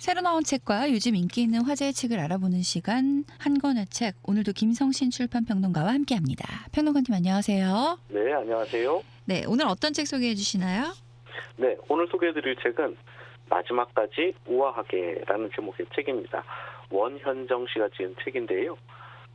새로 나온 책과 요즘 인기 있는 화제의 책을 알아보는 시간 한 권의 책 오늘도 김성신 출판 평론가와 함께합니다. 평론가님 안녕하세요. 네, 안녕하세요. 네 오늘 어떤 책 소개해 주시나요? 네, 오늘 소개해 드릴 책은 마지막까지 우아하게라는 제목의 책입니다. 원현정 씨가 지은 책인데요.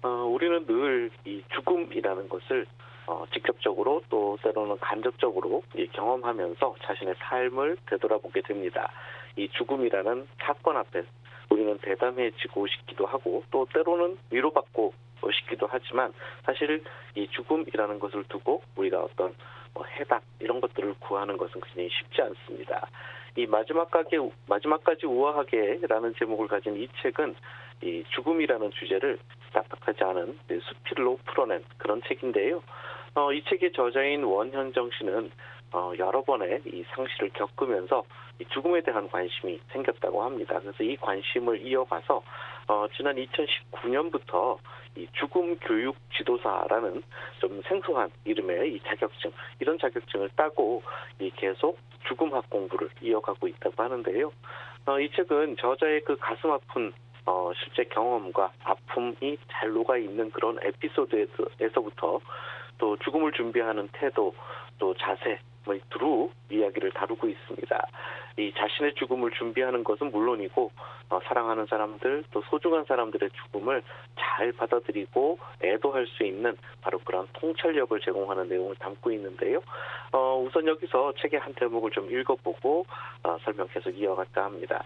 어, 우리는 늘 이 죽음이라는 것을 어, 직접적으로 또 때로는 간접적으로 이 경험하면서 자신의 삶을 되돌아보게 됩니다. 이 죽음이라는 사건 앞에 우리는 대담해지고 싶기도 하고 또 때로는 위로받고 싶기도 하지만 사실 이 죽음이라는 것을 두고 우리가 어떤 뭐 해답 이런 것들을 구하는 것은 굉장히 쉽지 않습니다. 이 마지막까지 마지막까지 우아하게라는 제목을 가진 이 책은 이 죽음이라는 주제를 딱딱하지 않은 수필로 풀어낸 그런 책인데요. 어, 이 책의 저자인 원현정 씨는 어, 여러 번의 이 상실을 겪으면서 이 죽음에 대한 관심이 생겼다고 합니다. 그래서 이 관심을 이어가서 어, 지난 2019년부터 이 죽음 교육 지도사라는 좀 생소한 이름의 이 자격증 이런 자격증을 따고 이 계속 죽음학 공부를 이어가고 있다고 하는데요. 어, 이 책은 저자의 그 가슴 아픈 어, 실제 경험과 아픔이 잘 녹아 있는 그런 에피소드에서부터 또 죽음을 준비하는 태도 또 자세 뭐 두루 이야기를 다루고 있습니다. 이 자신의 죽음을 준비하는 것은 물론이고 어, 사랑하는 사람들 또 소중한 사람들의 죽음을 잘 받아들이고 애도할 수 있는 바로 그런 통찰력을 제공하는 내용을 담고 있는데요. 어, 우선 여기서 책의 한 대목을 좀 읽어보고 어, 설명 계속 이어갈까 합니다.